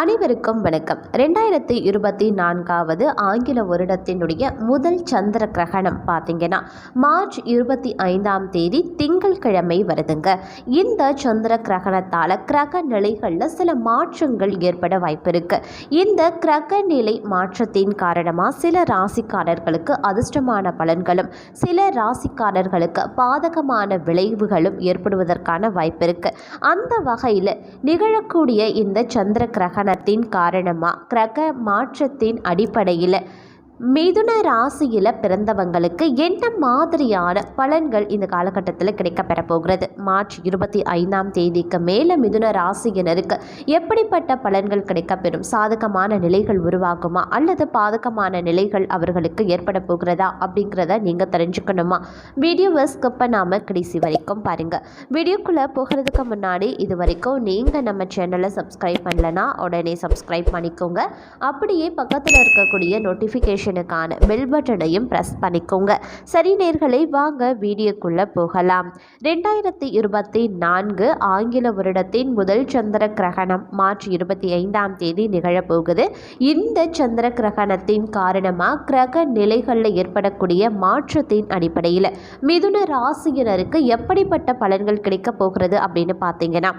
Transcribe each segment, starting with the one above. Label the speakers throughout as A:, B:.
A: அனைவருக்கும் வணக்கம். ரெண்டாயிரத்தி இருபத்தி நான்காவது ஆங்கில வருடத்தினுடைய முதல் சந்திர கிரகணம் பார்த்தீங்கன்னா மார்ச் இருபத்தி ஐந்தாம் தேதி திங்கட்கிழமை வருதுங்க. இந்த சந்திர கிரகணத்தால் கிரக நிலைகளில் சில மாற்றங்கள் ஏற்பட வாய்ப்பு இருக்கு இந்த கிரக நிலை மாற்றத்தின் காரணமாக சில ராசிக்காரர்களுக்கு அதிர்ஷ்டமான பலன்களும் சில ராசிக்காரர்களுக்கு பாதகமான விளைவுகளும் ஏற்படுவதற்கான வாய்ப்பு இருக்கு அந்த வகையில் நிகழக்கூடிய இந்த சந்திர கிரகணத்தின் காரணமாக கிரக மாற்றத்தின் அடிப்படையில் மிதுன ராசியில் பிறந்தவங்களுக்கு என்ன மாதிரியான பலன்கள் இந்த காலகட்டத்தில் கிடைக்கப்பெற போகிறது? மார்ச் இருபத்தி ஐந்தாம் தேதிக்கு மேலே மிதுன ராசியினருக்கு எப்படிப்பட்ட பலன்கள் கிடைக்கப்பெறும் சாதகமான நிலைகள் உருவாகுமா? அல்லது பாதகமான நிலைகள் அவர்களுக்கு ஏற்பட போகிறதா? அப்படிங்கிறத நீங்கள் தெரிஞ்சுக்கணுமா? வீடியோவை ஸ்கிப் பண்ணாமல் கடைசி வரைக்கும் பாருங்கள் வீடியோக்குள்ளே போகிறதுக்கு முன்னாடி இது வரைக்கும் நீங்கள் நம்ம சேனலை சப்ஸ்கிரைப் பண்ணலனா உடனே சப்ஸ்கிரைப் பண்ணிக்கோங்க. அப்படியே பக்கத்தில் இருக்கக்கூடிய நோட்டிஃபிகேஷன் நோட்டிஃபிகேஷனுக்கான பெல் பட்டனையும் ப்ரெஸ் பண்ணிக்கோங்க. சரி நேர்களை வாங்க வீடியோக்குள்ளே போகலாம். ரெண்டாயிரத்தி இருபத்தி நான்கு ஆங்கில வருடத்தின் முதல் சந்திர கிரகணம் மார்ச் இருபத்தி ஐந்தாம் தேதி நிகழப்போகுது. இந்த சந்திர கிரகணத்தின் காரணமாக கிரக நிலைகளில் ஏற்படக்கூடிய மாற்றத்தின் அடிப்படையில் மிதுன ராசியினருக்கு எப்படிப்பட்ட பலன்கள் கிடைக்க போகிறது அப்படின்னு பார்த்தீங்கன்னா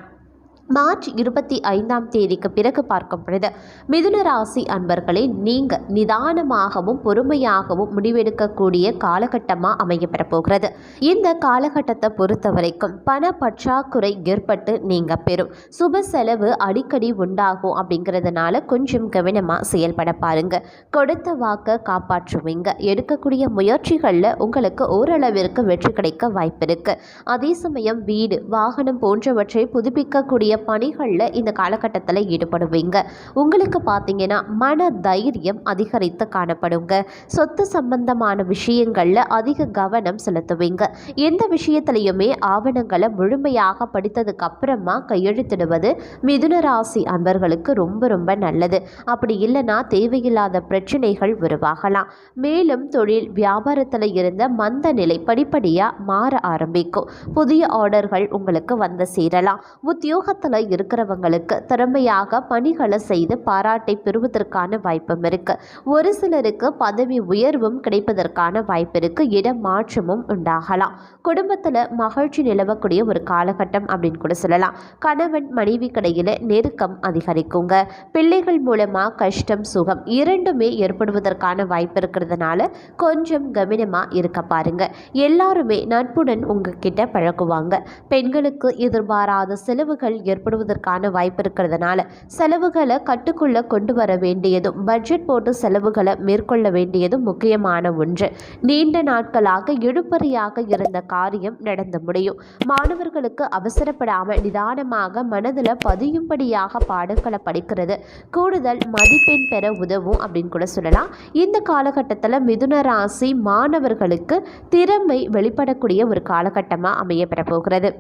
A: மார்ச் இருபத்தி ஐந்தாம் தேதிக்கு பிறகு பார்க்கும் பொழுது மிதுன ராசி அன்பர்களே நீங்கள் நிதானமாகவும் பொறுமையாகவும் முடிவெடுக்கக்கூடிய காலகட்டமாக அமையப்பெற போகிறது இந்த காலகட்டத்தை பொறுத்த வரைக்கும் பண பற்றாக்குறை ஏற்பட்டு நீங்கள் பெறும். சுப செலவு அடிக்கடி உண்டாகும் அப்படிங்கிறதுனால கொஞ்சம் கவனமாக செயல்பட பாருங்க. கொடுத்த வாக்கை காப்பாற்றுவீங்க. எடுக்கக்கூடிய முயற்சிகளில் உங்களுக்கு ஓரளவிற்கு வெற்றி கிடைக்க வாய்ப்பு இருக்கு. அதே சமயம் வீடு வாகனம் போன்றவற்றை புதுப்பிக்கக்கூடிய பணிகளில் இந்த காலகட்டத்தில் ஈடுபடுவீங்க. உங்களுக்கு பார்த்தீங்கன்னா மன தைரியம் அதிகரித்து காணப்படுங்க. சொத்து சம்பந்தமான விஷயங்களில் அதிக கவனம் செலுத்துவீங்க. எந்த விஷயத்திலையுமே ஆவணங்களை முழுமையாக படித்ததுக்கு அப்புறமா கையெழுத்திடுவது மிதுன ராசி அன்பர்களுக்கு ரொம்ப ரொம்ப நல்லது. அப்படி இல்லைன்னா தேவையில்லாத பிரச்சனைகள் உருவாகலாம். மேலும் தொழில் வியாபாரத்தில் இருந்த மந்த நிலை படிப்படியாக மாற ஆரம்பிக்கும். புதிய ஆர்டர்கள் உங்களுக்கு வந்து சேரலாம். உத்தியோகத்தில் இருக்கிறவங்களுக்கு திறமையாக பணிகளை செய்து பாராட்டை பெறுவதற்கான வாய்ப்பும் இருக்கு. ஒரு சிலருக்கு பதவி உயர்வும் கிடைப்பதற்கான வாய்ப்பு இருக்கு. இட மாற்றமும் உண்டாகலாம். குடும்பத்தில் மகிழ்ச்சி நிலவக்கூடிய ஒரு காலகட்டம் அப்படின்னு கூட சொல்லலாம். கணவன் மனைவி கடையில் நெருக்கம் அதிகரிக்குங்க. பிள்ளைகள் மூலமாக கஷ்டம் சுகம் இரண்டுமே ஏற்படுவதற்கான வாய்ப்பு இருக்கிறதுனால கொஞ்சம் கவனமாக இருக்க பாருங்க. எல்லாருமே நட்புடன் உங்ககிட்ட பழகுவாங்க. பெண்களுக்கு எதிர்பாராத செலவுகள் ஏற்படுவதற்கான வாய்ப்பு இருக்கிறதுனால செலவுகளை கட்டுக்குள்ள கொண்டு வர வேண்டியதும் பட்ஜெட் போட்டு செலவுகளை மேற்கொள்ள வேண்டியதும் முக்கியமான ஒன்று. நீண்ட நாட்களாக இழுபறியாக இருந்த காரியம் நடந்து முடியும். மாணவர்களுக்கு அவசரப்படாமல் நிதானமாக மனதில் பதியும்படியாக பாடங்களை படிக்கிறது. கூடுதல் மதிப்பெண் பெற உதவும் அப்படின்னு கூட சொல்லலாம். இந்த காலகட்டத்தில் மிதுன ராசி மாணவர்களுக்கு திறமை வெளிப்படக்கூடிய ஒரு காலகட்டமாக அமைய பெறப்போகிறது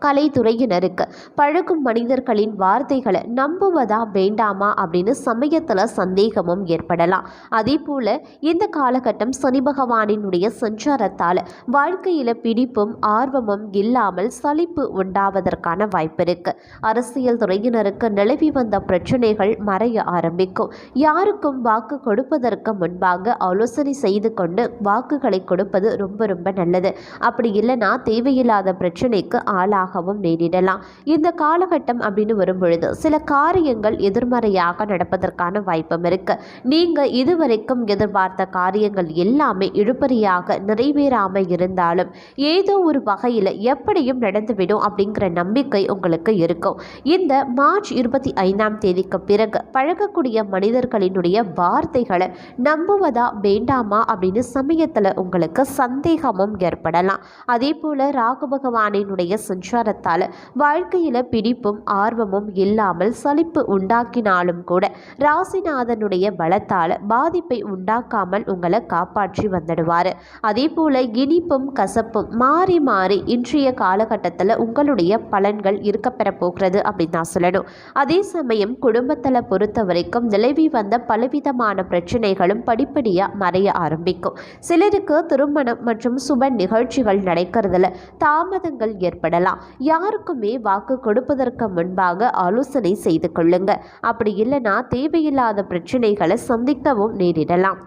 A: கலைத்துறையினருக்கு. பழகும் மனிதர்களின் வார்த்தைகளை நம்புவதா வேண்டாமா அப்படின்னு சமயத்தில் சந்தேகமும் ஏற்படலாம். அதே போல் இந்த காலகட்டம் சனி பகவானினுடைய சஞ்சாரத்தால் வாழ்க்கையில் பிடிப்பும் ஆர்வமும் இல்லாமல் சலிப்பு உண்டாவதற்கான வாய்ப்பு இருக்கு அரசியல் துறையினருக்கு நிலவி வந்த பிரச்சனைகள் மறைய ஆரம்பிக்கும். யாருக்கும் வாக்கு கொடுப்பதற்கு முன்பாக ஆலோசனை செய்து கொண்டு வாக்குகளை கொடுப்பது ரொம்ப ரொம்ப நல்லது. அப்படி இல்லைன்னா தேவையில்லாத பிரச்சனைக்கு ஆளாக ஆகவும் நேரிடலாம். இந்த காலகட்டம் அப்படின்னு வரும்பொழுது சில காரியங்கள் எதிர்மறையாக நடப்பதற்கான வாய்ப்பும் இருக்கு. நீங்க இதுவரைக்கும் எதிர்பார்த்த காரியங்கள் எல்லாமே இழுபறியாக நிறைவேறாமல் இருந்தாலும் ஏதோ ஒரு வகையில் எப்படியும் நடந்துவிடும் அப்படிங்கிற நம்பிக்கை உங்களுக்கு இருக்கும். இந்த மார்ச் இருபத்தி ஐந்தாம் தேதிக்கு பிறகு பழகக்கூடிய மனிதர்களினுடைய வார்த்தைகளை நம்புவதா வேண்டாமா அப்படின்னு சமயத்தில் உங்களுக்கு சந்தேகமும் ஏற்படலாம். அதே போல ராகு பகவானினுடைய சஞ்சார பிரச்சாரத்தால் வாழ்க்கையில் பிடிப்பும் ஆர்வமும் இல்லாமல் சலிப்பு உண்டாக்கினாலும் கூட ராசிநாதனுடைய பலத்தால் பாதிப்பை உண்டாக்காமல் உங்களை காப்பாற்றி வந்துடுவார். அதே போல் இனிப்பும் கசப்பும் மாறி மாறி இன்றைய காலகட்டத்தில் உங்களுடைய பலன்கள் இருக்கப்பெற போகிறது அப்படின்னு நான் சொல்லணும். அதே சமயம் குடும்பத்தில் பொறுத்த வரைக்கும் நிலவி வந்த பலவிதமான பிரச்சனைகளும் படிப்படியாக மறைய ஆரம்பிக்கும். சிலருக்கு திருமணம் மற்றும் சுப நிகழ்ச்சிகள் நடக்கிறதுல தாமதங்கள் ஏற்படலாம். யாருக்குமே வாக்கு கொடுப்பதற்கு முன்பாக ஆலோசனை செய்து கொள்ளுங்க. அப்படி இல்லைன்னா தேவையில்லாத பிரச்சனைகளை சந்திக்கவும் நேரிடலாம்.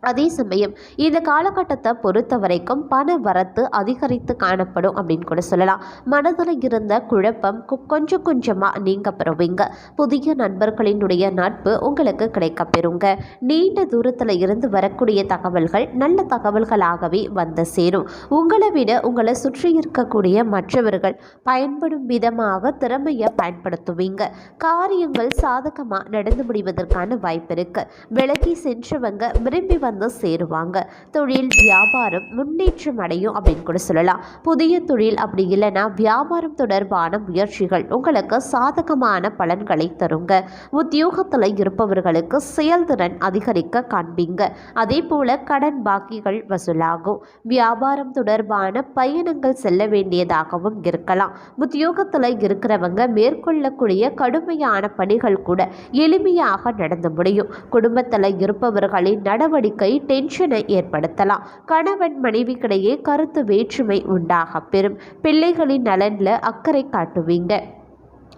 A: அதே சமயம் இந்த காலகட்டத்தை பொறுத்த வரைக்கும் பண வரத்து அதிகரித்து காணப்படும் அப்படின்னு கூட சொல்லலாம். மனதில் இருந்த குழப்பம் கு- கொஞ்சம் கொஞ்சமாக நீங்க பெறுவீங்க. புதிய நண்பர்களினுடைய நட்பு உங்களுக்கு கிடைக்க பெறுங்க. நீண்ட தூரத்தில் இருந்து வரக்கூடிய தகவல்கள் நல்ல தகவல்களாகவே வந்து சேரும். உங்களை விட உங்களை சுற்றி இருக்கக்கூடிய மற்றவர்கள் பயன்படும் விதமாக திறமையை பயன்படுத்துவீங்க. காரியங்கள் சாதகமாக நடந்து முடிவதற்கான வாய்ப்பு இருக்கு. விலகி சென்றவங்க விரும்பி வந்து சேருவாங்க. தொழில் வியாபாரம் முன்னேற்றம் அடையும் அப்படின்னு கூட சொல்லலாம். புதிய தொழில் அப்படி இல்லைன்னா வியாபாரம் தொடர்பான முயற்சிகள் உங்களுக்கு சாதகமான பலன்களை தருங்க. உத்தியோகத்தில் இருப்பவர்களுக்கு செயல்திறன் அதிகரிக்க காண்பீங்க. அதே போல கடன் பாக்கிகள் வசூலாகும். வியாபாரம் தொடர்பான பயணங்கள் செல்ல வேண்டியதாகவும் இருக்கலாம். உத்தியோகத்தில் இருக்கிறவங்க மேற்கொள்ளக்கூடிய கடுமையான பணிகள் கூட எளிமையாக நடந்து முடியும். குடும்பத்தில் இருப்பவர்களின் நடவடிக்கை டென்ஷனை ஏற்படுத்தலாம். கணவன் மனைவிக்கிடையே கருத்து வேற்றுமை உண்டாக பெறும். பிள்ளைகளின் நலனில் அக்கறை காட்டுவீங்க.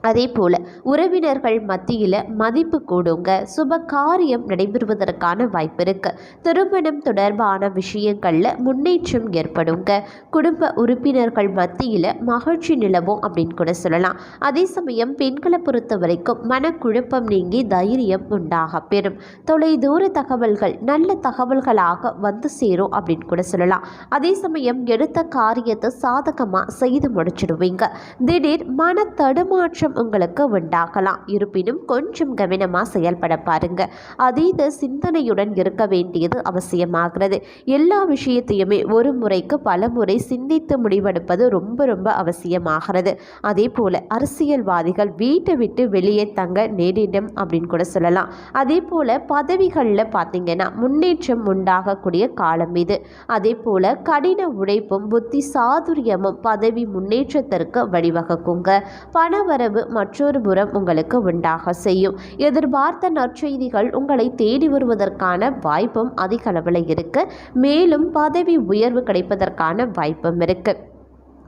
A: அதே போல் உறவினர்கள் மத்தியில் மதிப்பு கூடுங்க. சுப காரியம் நடைபெறுவதற்கான வாய்ப்பு இருக்கு. திருமணம் தொடர்பான விஷயங்களில் முன்னேற்றம் ஏற்படுங்க. குடும்ப உறுப்பினர்கள் மத்தியில் மகிழ்ச்சி நிலவும் அப்படின்னு கூட சொல்லலாம். அதே சமயம் பெண்களை பொறுத்த வரைக்கும் மனக்குழப்பம் நீங்கி தைரியம் உண்டாக பெறும். தொலைதூர தகவல்கள் நல்ல தகவல்களாக வந்து சேரும் அப்படின்னு கூட சொல்லலாம். அதே சமயம் எடுத்த காரியத்தை சாதகமாக செய்து முடிச்சிடுவீங்க. திடீர் மன தடுமாற்றம் உங்களுக்கு உண்டாகலாம். இருப்பினும் கொஞ்சம் கவனமாக செயல்பட பாருங்க. அதீத சிந்தனையுடன் இருக்க வேண்டியது அவசியமாகிறது. எல்லா விஷயத்தையுமே ஒரு முறைக்கு பல முறை சிந்தித்து முடிவெடுப்பது ரொம்ப ரொம்ப அவசியமாகிறது. அதே போல அரசியல்வாதிகள் வீட்டை விட்டு வெளியே தங்க நேரிடும் அப்படின்னு கூட சொல்லலாம். அதே போல பதவிகளில் பார்த்தீங்கன்னா முன்னேற்றம் உண்டாகக்கூடிய காலம் இது. அதே போல கடின உழைப்பும் புத்தி சாதுரியமும் பதவி முன்னேற்றத்திற்கு வழிவகுக்குங்க. பணவரவு மற்றொரு புறம் உங்களுக்கு உண்டாக செய்யும். எதிர்பார்த்த நற்செய்திகள் உங்களை தேடி வருவதற்கான வாய்ப்பும் அதிக அளவில் இருக்கு. மேலும் பதவி உயர்வு கிடைப்பதற்கான வாய்ப்பும் இருக்கு.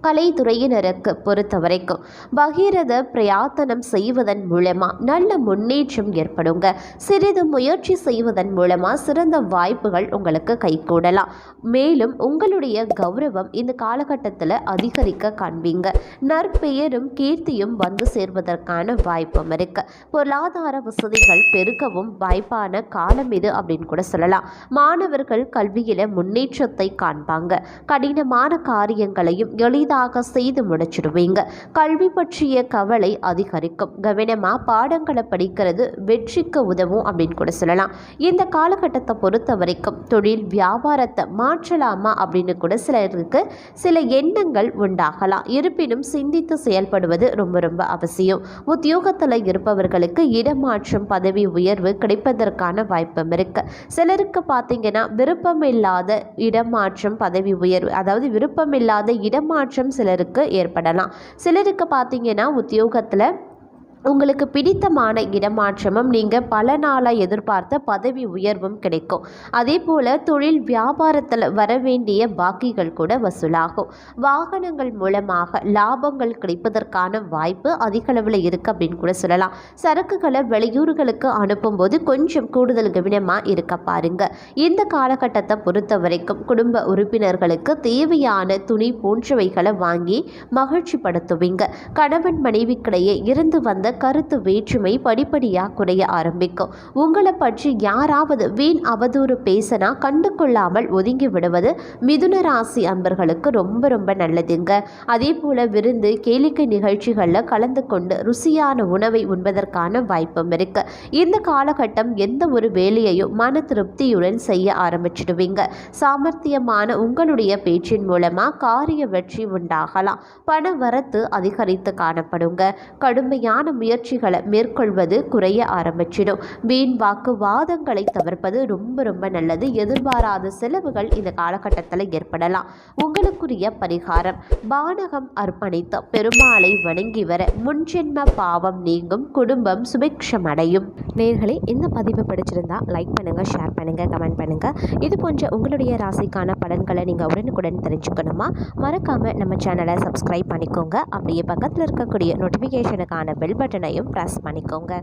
A: கலைத்துறையினருக்கு பொறுத்த வரைக்கும் பகீரத பிரயாத்தனம் செய்வதன் மூலமாக நல்ல முன்னேற்றம் ஏற்படுங்க. சிறிது முயற்சி செய்வதன் மூலமாக சிறந்த வாய்ப்புகள் உங்களுக்கு கைகூடலாம். மேலும் உங்களுடைய கௌரவம் இந்த காலகட்டத்தில் அதிகரிக்க காண்பீங்க. நற்பெயரும் கீர்த்தியும் வந்து சேர்வதற்கான வாய்ப்பும் இருக்கு. பொருளாதார வசதிகள் பெருக்கவும் வாய்ப்பான காலம் இது அப்படின்னு கூட சொல்லலாம். மாணவர்கள் கல்வியில முன்னேற்றத்தை காண்பாங்க. கடினமான காரியங்களையும் எளிதாக செய்து முடிச்சிடுவீங்க. கல்வி பற்றிய கவலை அதிகரிக்கும். கவனமா பாடங்களை படிக்கிறது வெற்றிக்கு உதவும் அப்படின்னு கூட சொல்லலாம். இந்த காலகட்டத்தை பொறுத்த வரைக்கும் தொழில் வியாபாரத்தை மாற்றலாமா அப்படின்னு கூட சிலருக்கு சில எண்ணங்கள் உண்டாகலாம். இருப்பினும் சிந்தித்து செயல்படுவது ரொம்ப ரொம்ப அவசியம். உத்தியோகத்தில் இருப்பவர்களுக்கு இடமாற்றம் பதவி உயர்வு கிடைப்பதற்கான வாய்ப்பும் இருக்கு. சிலருக்கு பார்த்தீங்கன்னா விருப்பமில்லாத இடமாற்றம் பதவி உயர்வு அதாவது விருப்பமில்லாத இடமாற்றம் சிலருக்கு ஏற்படலாம். சிலருக்கு பார்த்தீங்கன்னா உத்தியோகத்தில் உங்களுக்கு பிடித்தமான இடமாற்றமும் நீங்கள் பல நாளாக எதிர்பார்த்த பதவி உயர்வும் கிடைக்கும். அதே போல் தொழில் வியாபாரத்தில் வர வேண்டிய பாக்கிகள் கூட வசூலாகும். வாகனங்கள் மூலமாக லாபங்கள் கிடைப்பதற்கான வாய்ப்பு அதிகளவில் இருக்குது அப்படின்னு கூட சொல்லலாம். சரக்குகளை வெளியூர்களுக்கு அனுப்பும்போது கொஞ்சம் கூடுதல் கவனமாக இருக்க பாருங்க. இந்த காலகட்டத்தை பொறுத்த வரைக்கும் குடும்ப உறுப்பினர்களுக்கு தேவையான துணி போன்றவைகளை வாங்கி மகிழ்ச்சிப்படுத்துவீங்க. கணவன் மனைவிக்கிடையே இருந்து வந்த கருத்து வேற்றுமை படிப்படியாக குறைய ஆரம்பிக்கும். உங்களை பற்றி யாராவது வீண் அவதூறு பேசினா கண்டு கொள்ளாமல் ஒதுங்கி விடுவது மிதுன ராசி அன்பர்களுக்கு ரொம்ப ரொம்ப நல்லதுங்க. அதே போல விருந்து கேளிக்கை நிகழ்ச்சிகளில் கலந்து கொண்டு ருசியான உணவை உண்பதற்கான வாய்ப்பும் இருக்கு. இந்த காலகட்டம் எந்த ஒரு வேலையையும் மன திருப்தியுடன் செய்ய ஆரம்பிச்சிடுவீங்க. சாமர்த்தியமான உங்களுடைய பேச்சின் மூலமா காரிய வெற்றி உண்டாகலாம். பண வரத்து அதிகரித்து காணப்படுங்க. கடுமையான முயற்சிகளை மேற்கொள்வது குறைய ஆரம்பிச்சிடும். வீண் வாக்கு வாதங்களை தவிர்ப்பது ரொம்ப ரொம்ப நல்லது. எதிர்பாராத செலவுகள் இந்த காலகட்டத்தில் ஏற்படலாம். உங்களுக்குரிய பரிகாரம் பானகம் அர்ப்பணித்த பெருமாளை வணங்கி வர முன்ஜென்ம பாவம் நீங்கும் குடும்பம் சுபிக்ஷம் அடையும்
B: நேர்களே இந்த பதிவு பிடிச்சிருந்தா லைக் பண்ணுங்கள் ஷேர் பண்ணுங்கள் கமெண்ட் பண்ணுங்கள் இது போன்ற உங்களுடைய ராசிக்கான பலன்களை நீங்கள் உடனுக்குடன் தெரிஞ்சுக்கணுமா? மறக்காமல் நம்ம சேனலை சப்ஸ்கிரைப் பண்ணிக்கோங்க. அப்படியே பக்கத்தில் இருக்கக்கூடிய நோட்டிஃபிகேஷனுக்கான பெல் பட்டனையும் ப்ரெஸ் பண்ணிக்கோங்க.